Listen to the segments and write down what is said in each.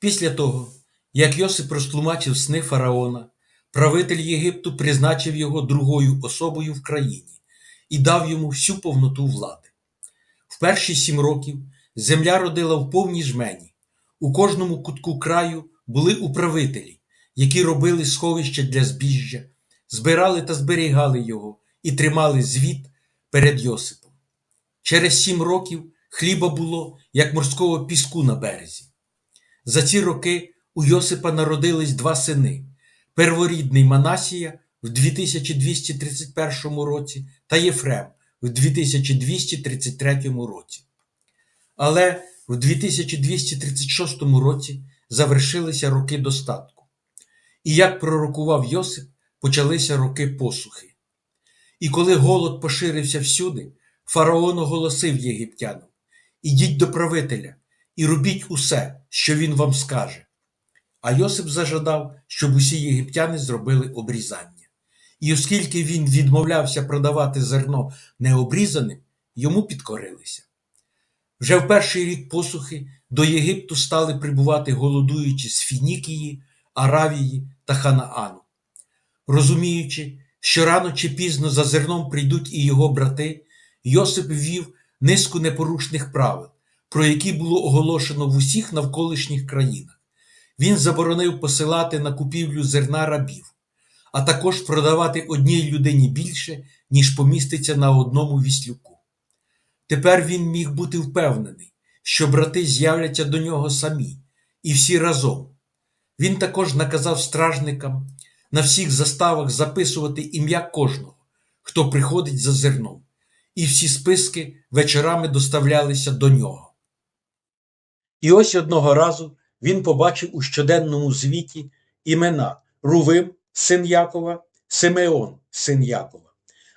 Після того, як Йосип розтлумачив сни фараона, правитель Єгипту призначив його другою особою в країні і дав йому всю повноту влади. В перші сім років земля родила в повній жмені. У кожному кутку краю були управителі, які робили сховища для збіжжя, збирали та зберігали його і тримали звіт перед Йосипом. Через сім років хліба було, як морського піску на березі. За ці роки у Йосипа народились два сини: перворідний Манасія в 2231 році та Єфрем в 2233 році. Але в 2236 році завершилися роки достатку. І як пророкував Йосип, почалися роки посухи. І коли голод поширився всюди, фараон оголосив єгиптянам: Ідіть до правителя і робіть усе, що він вам скаже. А Йосип зажадав, щоб усі єгиптяни зробили обрізання. І оскільки він відмовлявся продавати зерно необрізаним, йому підкорилися. Вже в перший рік посухи до Єгипту стали прибувати голодуючі з Фінікії, Аравії та Ханаану. Розуміючи, що рано чи пізно за зерном прийдуть і його брати, Йосип ввів низку непорушних правил, про які було оголошено в усіх навколишніх країнах. Він заборонив посилати на купівлю зерна рабів, а також продавати одній людині більше, ніж поміститься на одному віслюку. Тепер він міг бути впевнений, що брати з'являться до нього самі, і всі разом. Він також наказав стражникам на всіх заставах записувати ім'я кожного, хто приходить за зерном, і всі списки вечорами доставлялися до нього. І ось одного разу він побачив у щоденному звіті імена Рувим, син Якова, Симеон, син Якова,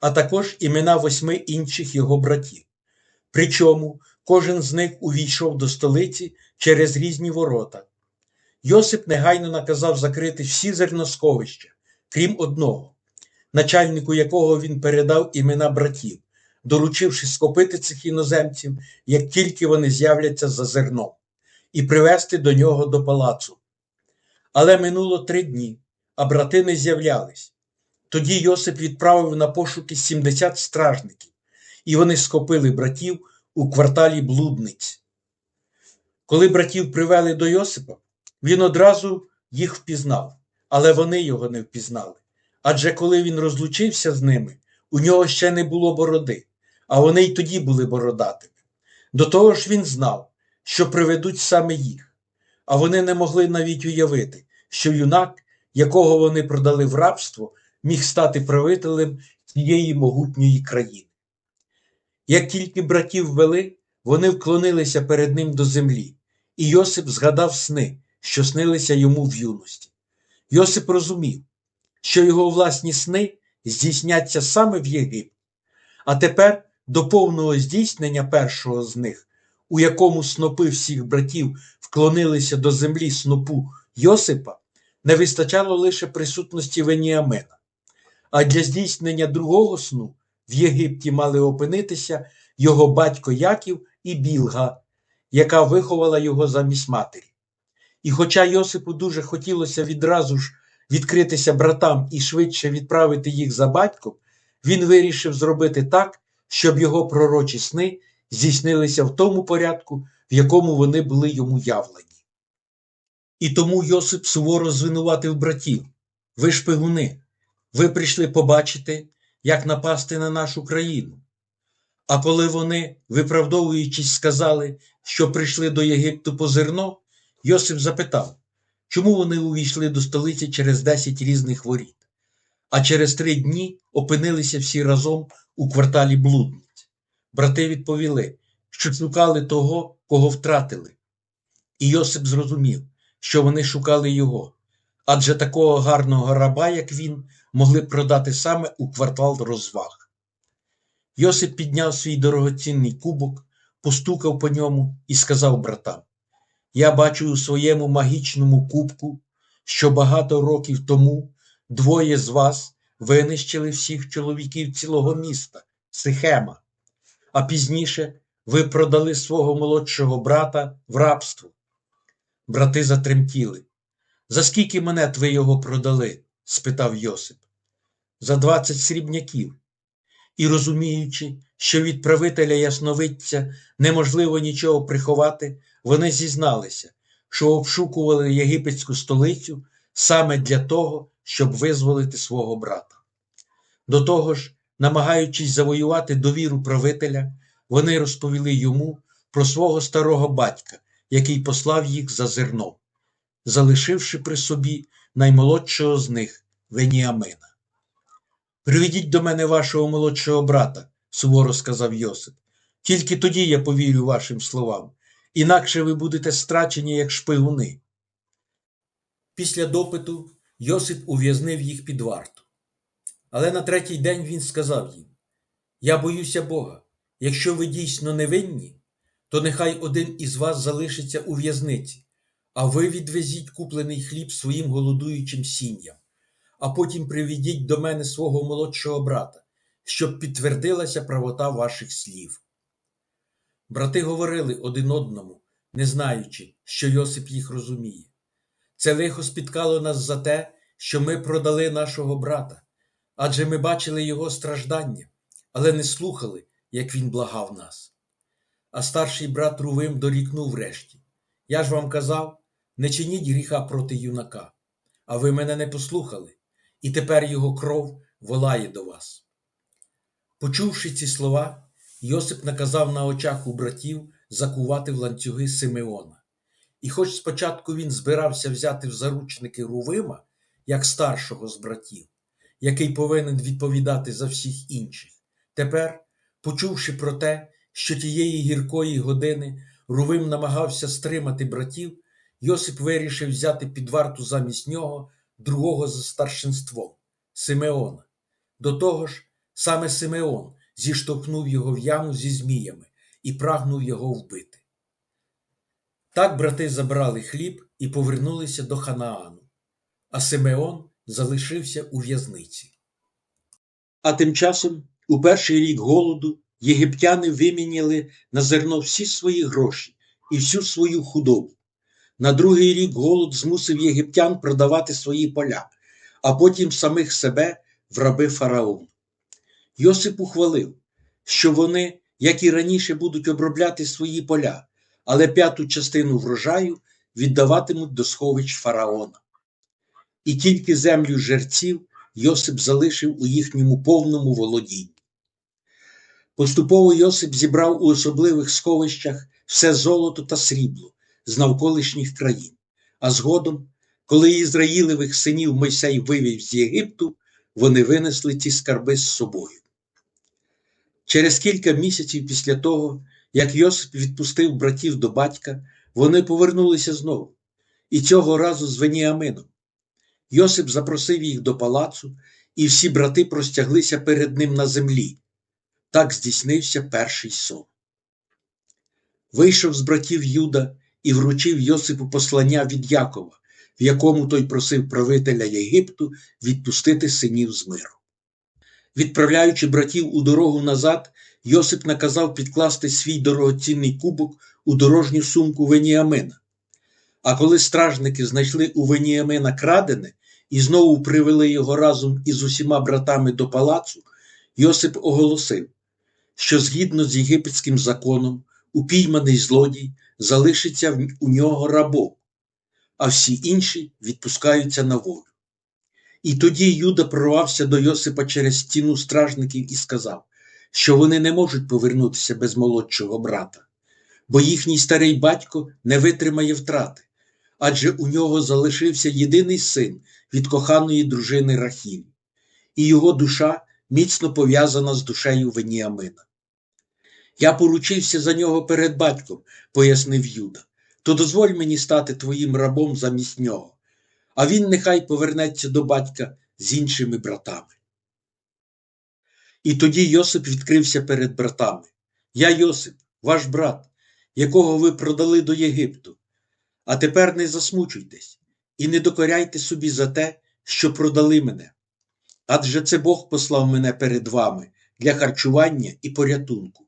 а також імена восьми інших його братів. Причому кожен з них увійшов до столиці через різні ворота. Йосип негайно наказав закрити всі зерносховища, крім одного, начальнику якого він передав імена братів, доручивши скопити цих іноземців, як тільки вони з'являться за зерном, і привезти до нього до палацу. Але минуло три дні, а брати не з'являлись. Тоді Йосип відправив на пошуки 70 стражників, і вони схопили братів у кварталі блудниць. Коли братів привели до Йосипа, він одразу їх впізнав, але вони його не впізнали. Адже коли він розлучився з ними, у нього ще не було бороди, а вони й тоді були бородатими. До того ж він знав, що приведуть саме їх, а вони не могли навіть уявити, що юнак, якого вони продали в рабство, міг стати правителем цієї могутньої країни. Як тільки братів вели, вони вклонилися перед ним до землі, і Йосип згадав сни, що снилися йому в юності. Йосип розумів, що його власні сни здійсняться саме в Єгипті. А тепер до повного здійснення першого з них, у якому снопи всіх братів вклонилися до землі снопу Йосипа, не вистачало лише присутності Веніамина. А для здійснення другого сну в Єгипті мали опинитися його батько Яків і Білга, яка виховала його замість матері. І хоча Йосипу дуже хотілося відразу ж відкритися братам і швидше відправити їх за батьком, він вирішив зробити так, щоб його пророчі сни здійснилися в тому порядку, в якому вони були йому явлені. І тому Йосип суворо звинуватив братів ви шпигуни, ви прийшли побачити, як напасти на нашу країну. А коли вони, виправдовуючись, сказали, що прийшли до Єгипту по зерно, Йосип запитав, чому вони увійшли до столиці через десять різних воріт, а через три дні опинилися всі разом у кварталі блудниць. Брати відповіли, що шукали того, кого втратили. І Йосип зрозумів, що вони шукали його, адже такого гарного раба, як він, могли продати саме у квартал розваг. Йосип підняв свій дорогоцінний кубок, постукав по ньому і сказав братам: Я бачу у своєму магічному кубку, що багато років тому двоє з вас винищили всіх чоловіків цілого міста, Сихема, а пізніше ви продали свого молодшого брата в рабство. Брати затремтіли. За скільки монет ви його продали? спитав Йосип. За двадцять срібняків. І розуміючи, що від правителя Ясновидця неможливо нічого приховати, вони зізналися, що обшукували єгипетську столицю саме для того, щоб визволити свого брата. До того ж, намагаючись завоювати довіру правителя, вони розповіли йому про свого старого батька, який послав їх за зерном, залишивши при собі наймолодшого з них Веніамина. Приведіть до мене вашого молодшого брата, суворо сказав Йосип. Тільки тоді я повірю вашим словам, інакше ви будете страчені, як шпигуни. Після допиту Йосип ув'язнив їх під варту. Але на третій день він сказав їм: Я боюся Бога. Якщо ви дійсно невинні, то нехай один із вас залишиться у в'язниці, а ви відвезіть куплений хліб своїм голодуючим сім'ям, а потім приведіть до мене свого молодшого брата, щоб підтвердилася правота ваших слів. Брати говорили один одному, не знаючи, що Йосип їх розуміє. Це лихо спіткало нас за те, що ми продали нашого брата, адже ми бачили його страждання, але не слухали, як він благав нас. А старший брат Рувим дорікнув врешті Я ж вам казав, не чиніть гріха проти юнака, а ви мене не послухали, і тепер його кров волає до вас. Почувши ці слова, Йосип наказав на очах у братів закувати в ланцюги Симеона. І хоч спочатку він збирався взяти в заручники Рувима, як старшого з братів, який повинен відповідати за всіх інших, тепер, почувши про те, що тієї гіркої години Рувим намагався стримати братів, Йосип вирішив взяти під варту замість нього другого за старшинством Симеона. До того ж, саме Симеон зіштовхнув його в яму зі зміями і прагнув його вбити. Так брати забрали хліб і повернулися до Ханаану, а Симеон залишився у в'язниці. А тим часом, у перший рік голоду, єгиптяни виміняли на зерно всі свої гроші і всю свою худобу. На другий рік голод змусив єгиптян продавати свої поля, а потім самих себе в раби фараону. Йосип ухвалив, що вони, як і раніше, будуть обробляти свої поля, але п'яту частину врожаю віддаватимуть до сховищ фараона. І тільки землю жерців Йосип залишив у їхньому повному володінні. Поступово Йосип зібрав у особливих сховищах все золото та срібло з навколишніх країн, а згодом, коли Ізраїлевих синів Мойсей вивів з Єгипту, вони винесли ці скарби з собою. Через кілька місяців після того, як Йосип відпустив братів до батька, вони повернулися знову, і цього разу з Веніамином. Йосип запросив їх до палацу, і всі брати простяглися перед ним на землі. Так здійснився перший сон. Вийшов з братів Юда і вручив Йосипу послання від Якова, в якому той просив правителя Єгипту відпустити синів з миру. Відправляючи братів у дорогу назад, Йосип наказав підкласти свій дорогоцінний кубок у дорожню сумку Веніамина. А коли стражники знайшли у Веніамина крадене і знову привели його разом із усіма братами до палацу, Йосип оголосив, що згідно з єгипетським законом упійманий злодій залишиться у нього рабом, а всі інші відпускаються на волю. І тоді Юда прорвався до Йосипа через стіну стражників і сказав, що вони не можуть повернутися без молодшого брата, бо їхній старий батько не витримає втрати, адже у нього залишився єдиний син від коханої дружини Рахілі, і його душа міцно пов'язана з душею Веніамина. Я поручився за нього перед батьком, пояснив Юда, то дозволь мені стати твоїм рабом замість нього, а він нехай повернеться до батька з іншими братами. І тоді Йосип відкрився перед братами. Я Йосип, ваш брат, якого ви продали до Єгипту. А тепер не засмучуйтесь і не докоряйте собі за те, що продали мене. Адже це Бог послав мене перед вами для харчування і порятунку.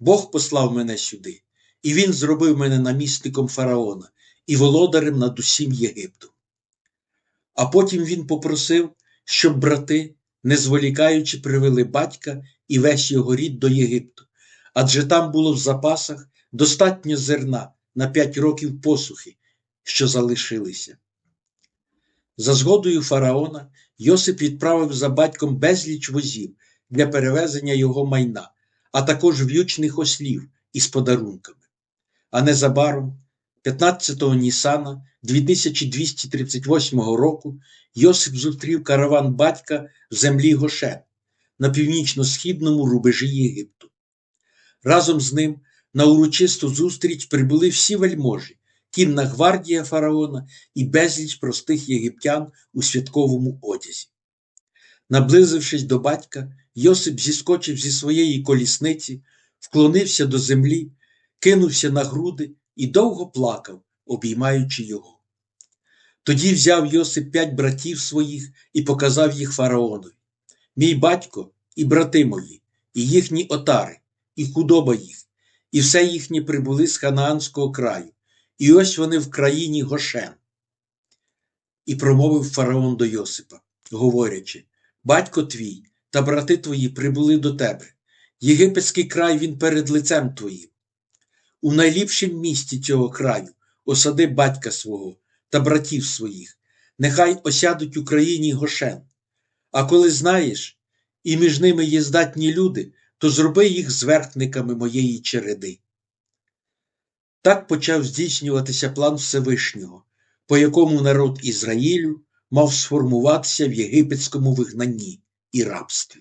Бог послав мене сюди, і Він зробив мене намісником фараона і володарем над усім Єгиптом. А потім він попросив, щоб брати, не зволікаючи, привели батька і весь його рід до Єгипту, адже там було в запасах достатньо зерна на п'ять років посухи, що залишилися. За згодою фараона Йосип відправив за батьком безліч возів для перевезення його майна, а також в'ючних ослів із подарунками. А незабаром, 15-го Нісана 2238 року, Йосип зустрів караван батька в землі Гошен на північно-східному рубежі Єгипту. Разом з ним на урочисту зустріч прибули всі вельможі, кінна гвардія фараона і безліч простих єгиптян у святковому одязі. Наблизившись до батька, Йосип зіскочив зі своєї колісниці, вклонився до землі, кинувся на груди і довго плакав, обіймаючи його. Тоді взяв Йосип п'ять братів своїх і показав їх фараонові. Мій батько і брати мої, і їхні отари, і худоба їх, і все їхнє прибули з ханаанського краю, і ось вони в країні Гошен. І промовив фараон до Йосипа, говорячи: Батько твій та брати твої прибули до тебе. Єгипетський край він перед лицем твоїм. У найліпшім місті цього краю осади батька свого та братів своїх, нехай осядуть у країні Гошен. А коли знаєш, і між ними є здатні люди, то зроби їх зверхниками моєї череди. Так почав здійснюватися план Всевишнього, по якому народ Ізраїлю мав сформуватися в єгипетському вигнанні і рабстві.